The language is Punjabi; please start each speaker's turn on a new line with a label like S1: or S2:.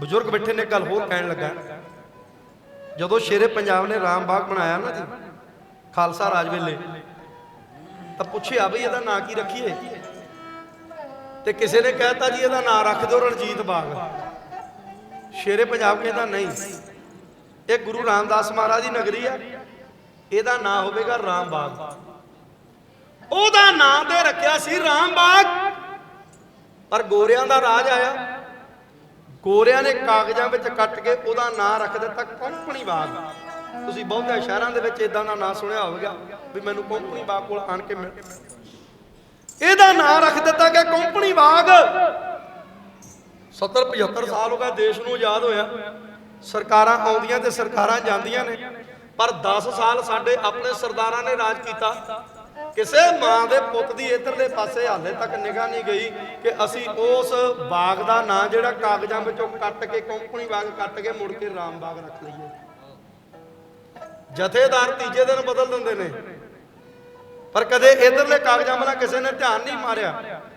S1: ਬਜ਼ੁਰਗ ਬੈਠੇ ਨੇ ਗੱਲ ਹੋਰ ਕਹਿਣ ਲੱਗਾ। ਜਦੋਂ ਸ਼ੇਰੇ ਪੰਜਾਬ ਨੇ ਰਾਮ ਬਾਗ ਬਣਾਇਆ ਨਾ ਜੀ, ਖਾਲਸਾ ਰਾਜ ਵੇਲੇ, ਤਾਂ ਪੁੱਛਿਆ ਬਈ ਇਹਦਾ ਨਾਂ ਕੀ ਰੱਖੀਏ? ਤੇ ਕਿਸੇ ਨੇ ਕਹਿਤਾ ਜੀ ਇਹਦਾ ਨਾਂ ਰੱਖ ਦਿਓ ਰਣਜੀਤ ਬਾਗ। ਸ਼ੇਰੇ ਪੰਜਾਬ ਕਹਿੰਦਾ ਨਹੀਂ। ਇਹ ਗੁਰੂ ਰਾਮਦਾਸ ਮਹਾਰਾਜ ਦੀ ਨਗਰੀ ਆ। ਇਹਦਾ ਨਾਂ ਹੋਵੇਗਾ ਰਾਮ ਬਾਗ। ਉਹਦਾ ਨਾਂ ਤੇ ਰੱਖਿਆ ਸੀ ਰਾਮ ਬਾਗ। ਪਰ ਗੋਰਿਆਂ ਦਾ ਰਾਜ ਆਇਆ। ਗੋਰਿਆਂ ਨੇ ਕਾਗਜ਼ਾਂ ਵਿੱਚ ਕੱਟ ਕੇ ਉਹਦਾ ਨਾਂ ਰੱਖ ਦਿੱਤਾ ਕੰਪਨੀ ਬਾਗ। ਤੁਸੀਂ ਬਹੁਤੇ ਸ਼ਹਿਰਾਂ ਦੇ ਵਿੱਚ ਇਦਾਂ ਦਾ ਨਾਂ ਸੁਣਿਆ ਹੋਵੇਗਾ ਵੀ ਮੈਨੂੰ ਕੰਪਨੀ ਬਾਗ ਕੋਲ ਆਣ ਕੇ ਮਿਲ ਇਹਦਾ ਨਾਂ ਰੱਖ ਦਿੱਤਾ ਕਿ ਕੰਪਨੀ ਬਾਗ। 70 75 ਸਾਲ ਹੋ ਗਏ ਦੇਸ਼ ਨੂੰ ਆਜ਼ਾਦ ਹੋਇਆ। ਸਰਕਾਰਾਂ ਆਉਂਦੀਆਂ ਤੇ ਸਰਕਾਰਾਂ ਜਾਂਦੀਆਂ ਨੇ। ਪਰ 10 ਸਾਲ ਸਾਡੇ ਆਪਣੇ ਸਰਦਾਰਾਂ ਨੇ ਰਾਜ ਕੀਤਾ। ਕਿਸੇ ਮਾਂ ਦੇ ਪੁੱਤ ਦੀ ਇਧਰਲੇ ਪਾਸੇ ਹਾਲੇ ਤੱਕ ਨਿਗਾਹ ਨਹੀਂ ਗਈ ਕਿ ਅਸੀਂ ਉਸ ਬਾਗ ਦਾ ਨਾਂ ਜਿਹੜਾ ਕਾਗਜ਼ਾਂ ਵਿੱਚੋਂ ਕੱਟ ਕੇ ਕੰਪਨੀ ਬਾਗ ਕੱਟ ਕੇ ਮੁੜ ਕੇ ਰਾਮ ਬਾਗ ਰੱਖ ਲਈਏ। ਜਥੇਦਾਰ ਤੀਜੇ ਦਿਨ ਬਦਲ ਦਿੰਦੇ ਨੇ। ਪਰ ਕਦੇ ਇਧਰਲੇ ਕਾਗਜ਼ਾਂ ਵੱਲ ਕਿਸੇ ਨੇ ਧਿਆਨ ਨਹੀਂ ਮਾਰਿਆ।